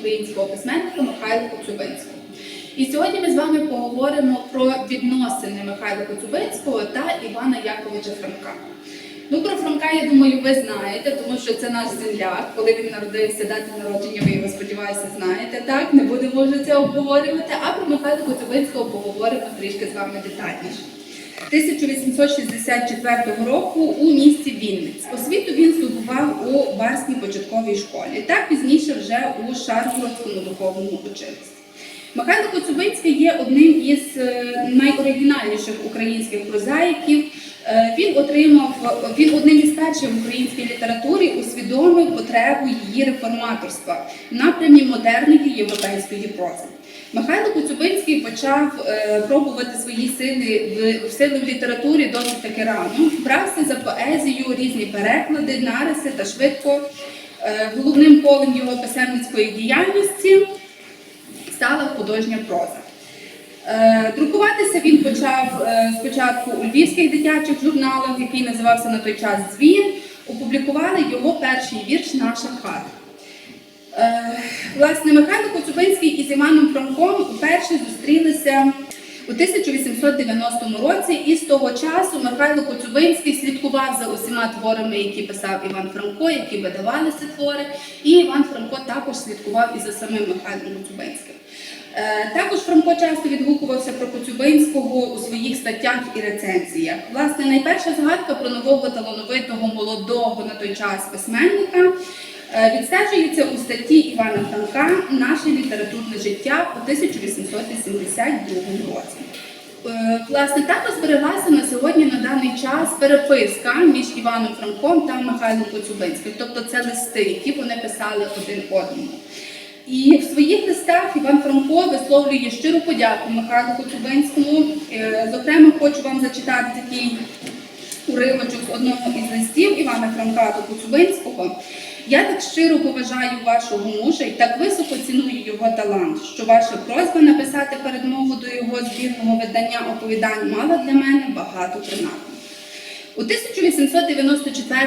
українського письменника Михайла Коцюбинського. І сьогодні ми з вами поговоримо про відносини Михайла Коцюбинського та Івана Яковича Франка. Ну, про Франка, я думаю, ви знаєте, тому що це наш земляк. Коли він народився, дати народження, ви його сподіваюся, знаєте. Так, не будемо вже це обговорювати. А про Михайла Коцюбинського поговоримо трішки з вами детальніше. 1864 року у місті Вінниць. Освіту він здобував у Барській початковій школі, та пізніше вже у Шаргородському духовному училищі. Михайло Коцюбинський є одним із е, найоригінальніших українських прозаїків. Е, Він отримав він одним із перших в українській літературі усвідомив потребу її реформаторства в напрямі модерної європейської прози. Михайло Коцюбинський почав е, пробувати свої сили в, сили в літературі досить таки рано. Брався за поезію, різні переклади, нариси та швидко. Е, головним полем його писемницької діяльності стала художня проза. Е, Друкуватися він почав спочатку у львівських дитячих журналах, який називався на той час Дзвін. Опублікували його перший вірш Наша хата. Е, Власне, Михайло Коцюбинський із Іваном Франком вперше зустрілися у 1890 році, і з того часу Михайло Коцюбинський слідкував за усіма творами, які писав Іван Франко, які видавалися твори. І Іван Франко також слідкував і за самим Михайлом Коцюбинським. Е, Також Франко часто відгукувався про Коцюбинського у своїх статтях і рецензіях. Власне, найперша згадка про нового талановитого молодого на той час письменника відстежується у статті Івана Франка Наше літературне життя у 1882 році. Е, Власне, також збереглася на сьогодні на даний час переписка між Іваном Франком та Михайлом Коцюбинським, тобто це листи, які вони писали один одному. І в своїх листах Іван Франко висловлює щиру подяку Михайлу Коцюбинському. Е, Зокрема, хочу вам зачитати такий уривочок з одного із листів Івана Франка до Коцюбинського. Я так щиро поважаю вашого мужа і так високо ціную його талант, що ваша просьба написати передмову до його збірного видання оповідань мала для мене багато принадних. У 1894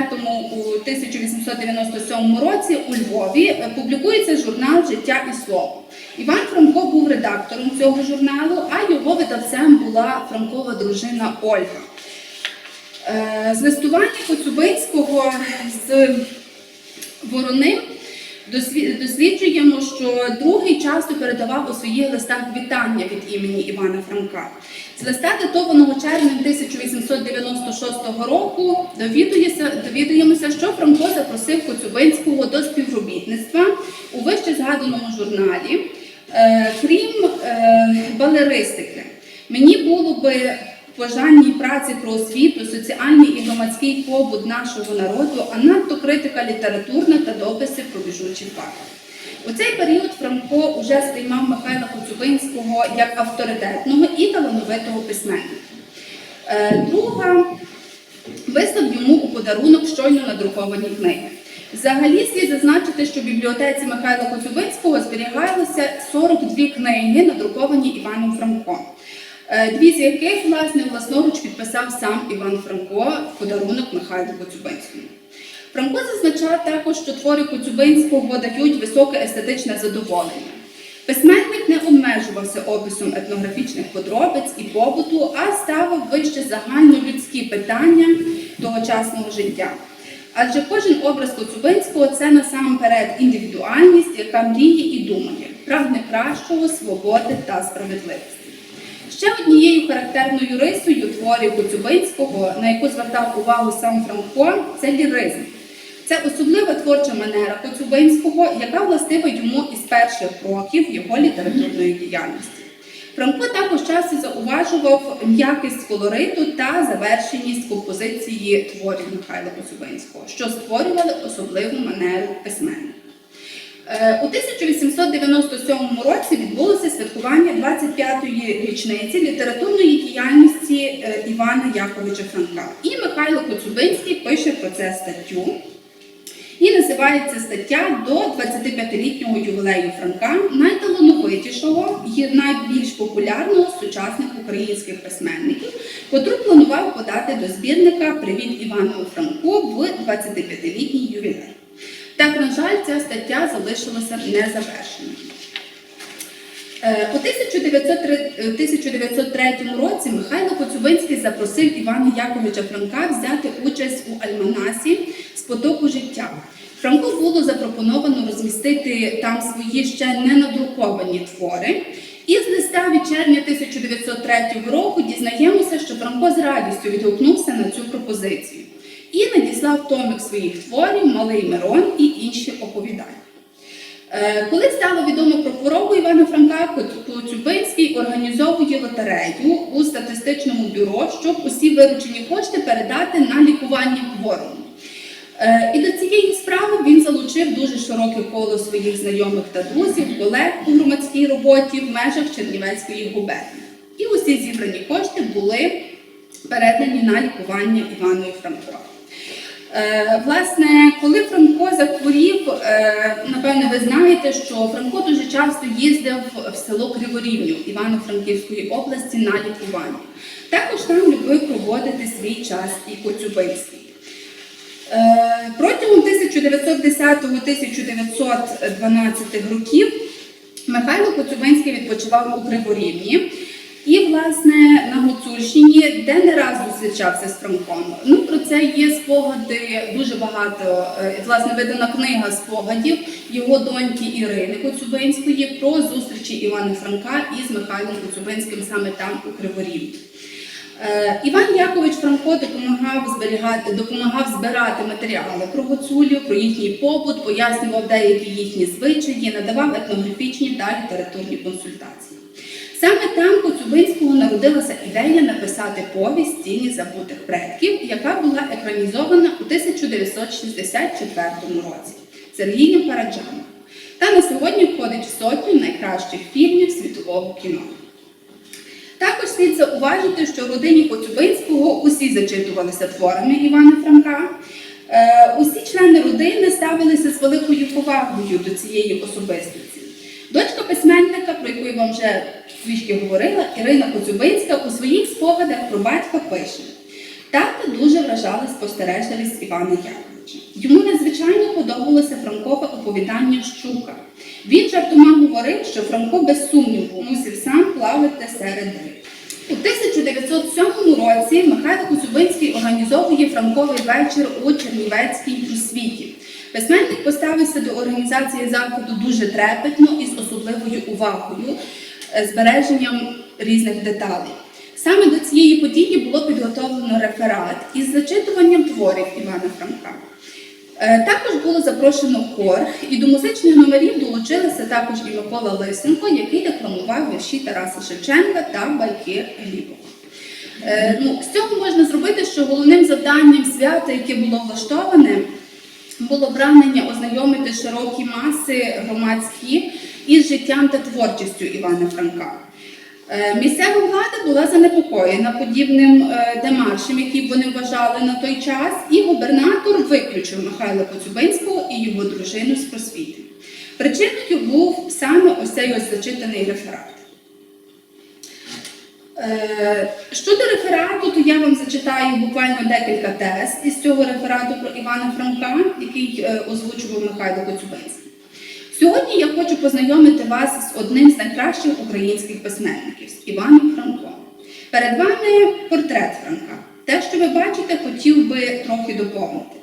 у 1897 році у Львові е, публікується журнал Життя і слово. Іван Франко був редактором цього журналу, а його видавцем була Франкова дружина Ольга. Е, З листування Коцюбинського з Вороним досліджуємо, що другий часто передавав у своїх листах вітання від імені Івана Франка. З листа датованого червня 1896 року довідуємося, що Франко запросив Коцюбинського до співробітництва у вище згаданому журналі. Е, крім е, балеристики, мені було би в бажаній праці про освіту, соціальний і громадський побут нашого народу, а надто критика літературна та дописи про біжучі факти. У цей період Франко вже сприймав Михайла Коцюбинського як авторитетного і талановитого письменника. Е, Друга вислав йому у подарунок щойно надруковані книги. Взагалі слід зазначити, що в бібліотеці Михайла Коцюбинського зберігалося 42 книги, надруковані Іваном Франком. Е, Дві з яких, власне, власноруч підписав сам Іван Франко в подарунок Михайлу Коцюбинському. Франко зазначав також, що твори Коцюбинського дають високе естетичне задоволення. Письменник не обмежувався описом етнографічних подробиць і побуту, а ставив вище загальнолюдські питання тогочасного життя. Адже кожен образ Коцюбинського це насамперед індивідуальність, яка мріє і думає, прагне кращого, свободи та справедливості. Ще однією характерною рисою творів Коцюбинського, на яку звертав увагу сам Франко, це ліризм. Це особлива творча манера Коцюбинського, яка властива йому із перших років його літературної діяльності. Франко також часто зауважував м'якість колориту та завершеність композиції творів Михайла Коцюбинського, що створювали особливу манеру письменника. Е, У 1897 році відбулося святкування 25-ї річниці літературної діяльності е, Івана Яковича Франка. І Михайло Коцюбинський пише про це статтю. І називається стаття до 25-літнього ювілею Франка, найталановитішого і найбільш популярного сучасних українських письменників, котру планував подати до збірника Привіт Івану Франку в 25-літній ювілей. Так, на жаль, ця стаття залишилася незавершеною. Е, У 1903 е, 1903 році Михайло Коцюбинський запросив Івана Яковича Франка взяти участь у альманасі з потоку життя. Франку було запропоновано розмістити там свої ще не надруковані твори. І з листа від червня 1903 року дізнаємося, що Франко з радістю відгукнувся на цю пропозицію і надіслав томик своїх творів Малий Мирон і інші оповідання. Е, Коли стало відомо про хворобу Івана Франка, Коцюбинський організовує лотерею у статистичному бюро, щоб усі виручені кошти передати на лікування хворому. Е, І до цієї справи він залучив дуже широке коло своїх знайомих та друзів, колег у громадській роботі в межах Чернівецької губернії. І усі зібрані кошти були передані на лікування Іванові Франко. Е, Власне, коли Франко захворів, е, напевне, ви знаєте, що Франко дуже часто їздив в село Криворівню Івано-Франківської області на лікування. Також там любив проводити свій час і Коцюбинський. Е, Протягом 1910-1912 років Михайло Коцюбинський відпочивав у Криворівні. І, власне, на Гуцульщині, де не раз зустрічався з Франком. Ну, про це є спогади дуже багато. е, Власне, видана книга спогадів його доньки Ірини Коцюбинської про зустрічі Івана Франка із Михайлом Коцюбинським саме там у Криворівні. Е, Іван Якович Франко допомагав зберігати, допомагав збирати матеріали про гуцулів, про їхній побут, пояснював деякі їхні звичаї, надавав етнографічні та літературні консультації. Саме там Коцюбинського народилася ідея написати повість Тіні забутих предків, яка була екранізована у 1964 році Сергієм Параджаном. Та на сьогодні входить в сотню найкращих фільмів світового кіно. Також слід зауважити, що в родині Коцюбинського усі зачитувалися творами Івана Франка. Е, усі члени родини ставилися з великою повагою до цієї особистості. Дочка письменника, про яку я вам вже трішки говорила, Ірина Коцюбинська у своїх спогадах про батька пише: тата дуже вражала спостережливість Івана Яковича. Йому надзвичайно подобалося Франкове оповідання Щука. Він жартома говорив, що Франко без сумніву мусив сам плавати серед риб. У 1907 році Михайло Коцюбинський організовує Франковий вечір у Чернівецькій. Письменник поставився до організації заходу дуже трепетно і з особливою увагою, е, збереженням різних деталей. Саме до цієї події було підготовлено реферат із зачитуванням творів Івана Франка. Е, Також було запрошено хор, і до музичних номерів долучилися також і Микола Лисенко, який декламував вірші Тараса Шевченка та байки Глібова. Е, Ну, з цього можна зробити, що головним завданням свята, яке було влаштоване, було прагнення ознайомити широкі маси громадські із життям та творчістю Івана Франка. Е, Місцева влада була занепокоєна подібним е, демаршем, який вони вважали на той час, і губернатор виключив Михайла Коцюбинського і його дружину з просвіти. Причиною був саме ось цей ось зачитаний реферат. Е, Щодо реферату, то я вам зачитаю буквально декілька тез із цього реферату про Івана Франка, який е, озвучував Михайло Коцюбинський. Сьогодні я хочу познайомити вас з одним з найкращих українських письменників з Іваном Франком. Перед вами портрет Франка. Те, що ви бачите, хотів би трохи доповнити.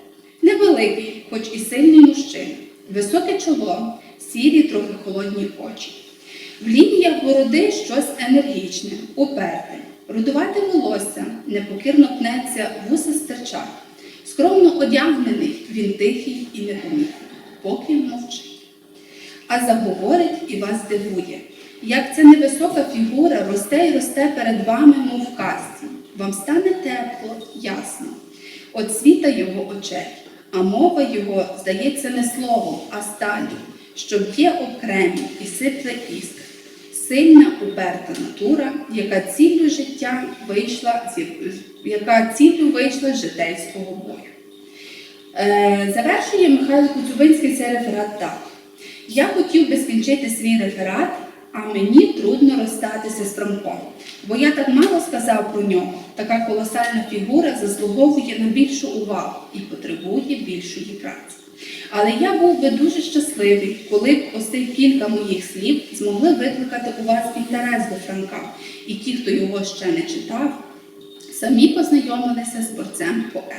Невеликий, хоч і сильний мужчина, високе чоло, сірі, трохи холодні очі. В лініях бороди щось енергічне, уперте, рудувате волосся, непокірно пнеться, вуса стирчать. Скромно одягнений, він тихий і непомітний, поки мовчить. А заговорить і вас дивує, як ця невисока фігура росте і росте перед вами, мов в казці. Вам стане тепло, ясно. От світа його очей, а мова його здається не словом, а сталі, що б'є окремі і сипле іскри. Сильна уперта натура, яка ціллю життя вийшла, яка ціллю вийшла з житейського бою. Е, Завершує Михайло Коцюбинський цей реферат так. Я хотів би скінчити свій реферат, а мені трудно розстатися з Франком, бо я так мало сказав про нього. Така колосальна фігура заслуговує на більшу увагу і потребує більшої праці. Але я був би дуже щасливий, коли б ось цих кілька моїх слів змогли викликати у вас інтерес до Франка. І ті, хто його ще не читав, самі познайомилися з борцем поетом.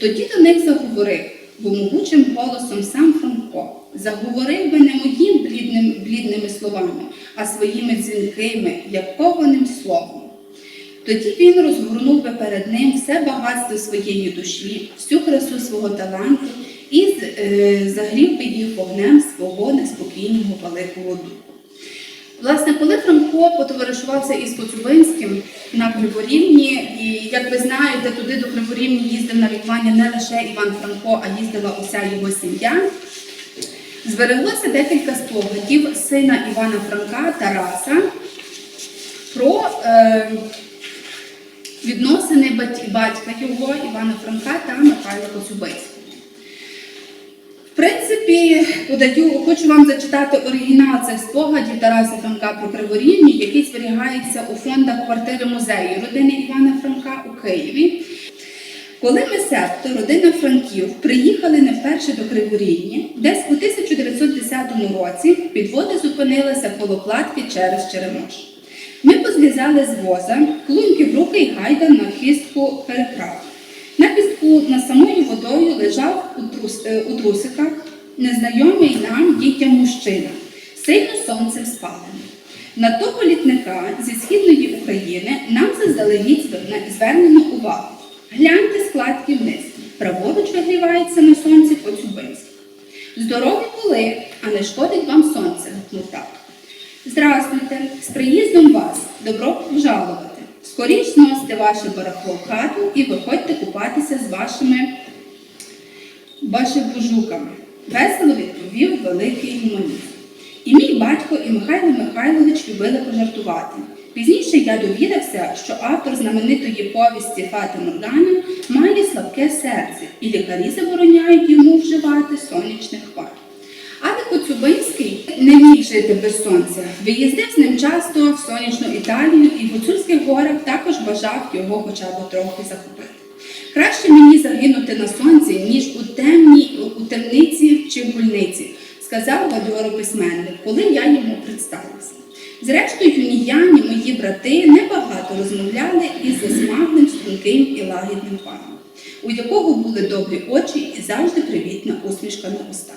Тоді до них заговорив, бо могучим голосом сам Франко заговорив би не моїм блідним, блідними словами, а своїми дзвінкими, як кованим словом. Тоді він розгорнув би перед ним все багатство своєї душі, всю красу свого таланту і е, загрів би їх вогнем свого неспокійного великого духу. Власне, коли Франко потоваришувався із Коцюбинським на Криворівні, і як ви знаєте, туди до Криворівні їздив на лікування не лише Іван Франко, а їздила уся його сім'я. Збереглося декілька спогадів сина Івана Франка Тараса про е, відносини батька його Івана Франка та Михайла Коцюбинського. Принципі, подаю, хочу вам зачитати оригінал цих спогадів Тараса Франка про Криворівню, який зберігається у фондах квартири музею родини Івана Франка у Києві. Коли ми септо, родина Франків, приїхали не вперше до Криворівні, десь у 1910 році підводи зупинилися коло кладки через Черемош. Ми позлізали з воза, клуньки в руки й гайда на хистку переправ. На піску над самою водою лежав у, трус, е, у трусиках незнайомий нам дітям мужчина, сильно сонцем спалений. На того літника зі східної України нам заздалегідь зверне- звернено увагу. Гляньте складки вниз. Праворуч вигрівається на сонці Коцюбинськ. Здорові були, а не шкодить вам сонце, гукнув так. Здравствуйте, з приїздом вас, добро пожалувати. Скоріш зносите ваше барахло в хату і виходьте купатися з вашими башибужуками. Весело відповів великий гуманіст. І мій батько, і Михайло Михайлович любили пожартувати. Пізніше я довідався, що автор знаменитої повісті Фата Моргана має слабке серце, і лікарі забороняють йому вживати сонячних пар. Але Коцюбинський не міг жити без сонця. Виїздив з ним часто в сонячну Італію і в Гуцульських горах також бажав його хоча б трохи захопити. Краще мені загинути на сонці, ніж у темній у темниці чи гульниці, сказав бадьоро письменник, коли я йому представився. Зрештою, ні я, ні мої брати небагато розмовляли із засмаглим, струнким і лагідним паном, у якого були добрі очі і завжди привітна усмішка на устах.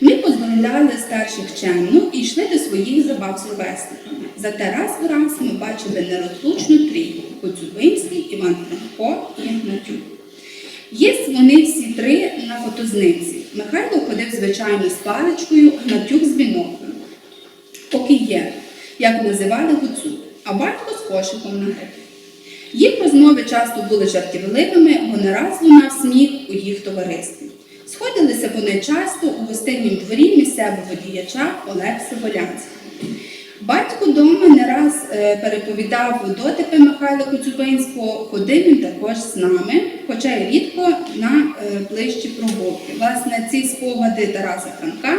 Ми поздоровляли старших чемно і йшли до своїх забав з ровесниками. Зате раз в раз ми бачили нерозлучну трійку Коцюбинський, Іван Франко і Гнатюк. Є вони всі три на фотозниці. Михайло ходив звичайно з паличкою, Гнатюк з біноклем. Поки є, як називали гуцу, а батько з кошиком на грибі. Їх розмови часто були жартівливими, бо не раз лунав сміх у їх товаристві. Сходилися вони часто у гостиннім дворі місцевого діяча Олекса Волянського. Батько дома не раз е, переповідав дотипи Михайла Коцюбинського, ходив він також з нами, хоча й рідко на е, ближчі прогулки. Власне, ці спогади Тараса Франка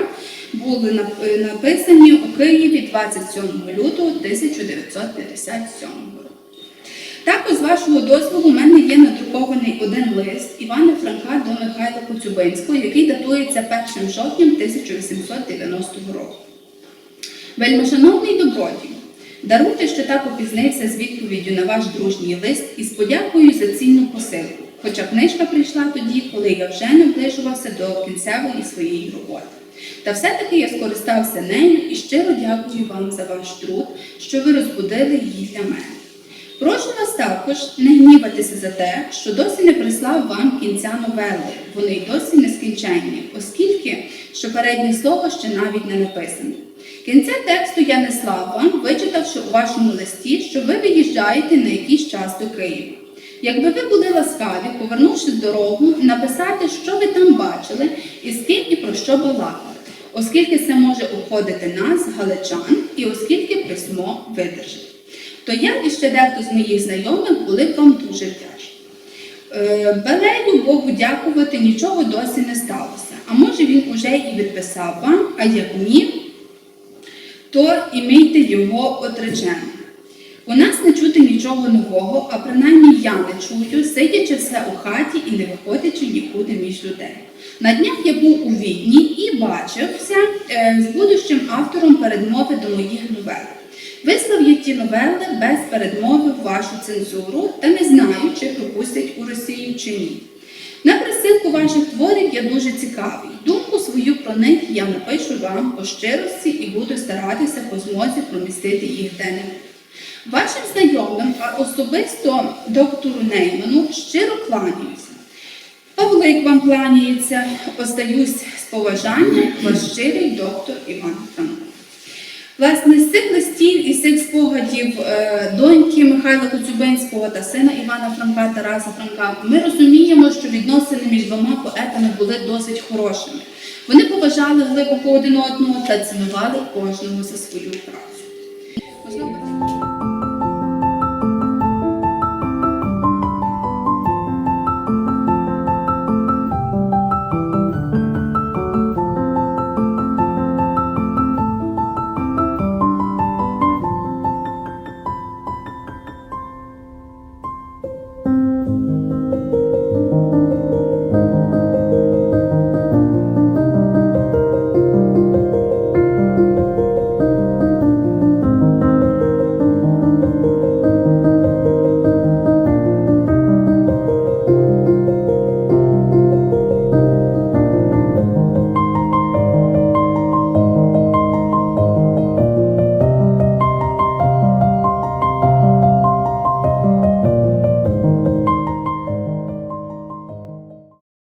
були е, написані у Києві 27 лютого 1957 року. Також, з вашого дозволу, у мене є надрукований один лист Івана Франка до Михайла Коцюбинського, який датується 1 жовтням 1890 року. Вельмишановний добродію, даруйте, що так опізнився з відповіддю на ваш дружній лист і з подякою за цінну посилку, хоча книжка прийшла тоді, коли я вже наближувався до кінцевої своєї роботи. Та все-таки я скористався нею і щиро дякую вам за ваш труд, що ви розбудили її для мене. Прошу вас також не гніватися за те, що досі не прислав вам кінця новели. Вони й досі не скінченні, оскільки що переднє слово ще навіть не написане. Кінця тексту я не слав вам, вичитавши у вашому листі, що ви виїжджаєте на якийсь час до Києва. Якби ви були ласкаві, повернувши дорогу, написати, що ви там бачили, і і про що балакали, оскільки це може обходити нас, галичан, і оскільки письмо видержить то я і ще дехто з моїх знайомих були вам дуже вдячні. Е, Белею Богу дякувати нічого досі не сталося. А може він уже і відписав вам, а як ні, то імейте його отречено. У нас не чути нічого нового, а принаймні я не чую, сидячи все у хаті і не виходячи нікуди між людей. На днях я був у Відні і бачився е, з будущим автором передмови до моїх новел. Вислав я ті новели без передмови в вашу цензуру та не знаю, чи пропустять у Росію чи ні. На присилку ваших творів я дуже цікавий. Думку свою про них я напишу вам по щирості і буду старатися по змозі промістити їх де-небудь. Вашим знайомим, а особисто доктору Нейману, щиро кланяюся. Павлик вам кланяється, остаюсь з поважанням, ваш щирий доктор Іван Франко. Власне, з цих листів і з цих спогадів е, доньки Михайла Коцюбинського та сина Івана Франка Тараса Франка ми розуміємо, що відносини між двома поетами були досить хорошими. Вони поважали глибоко один одного та цінували кожного за свою працю.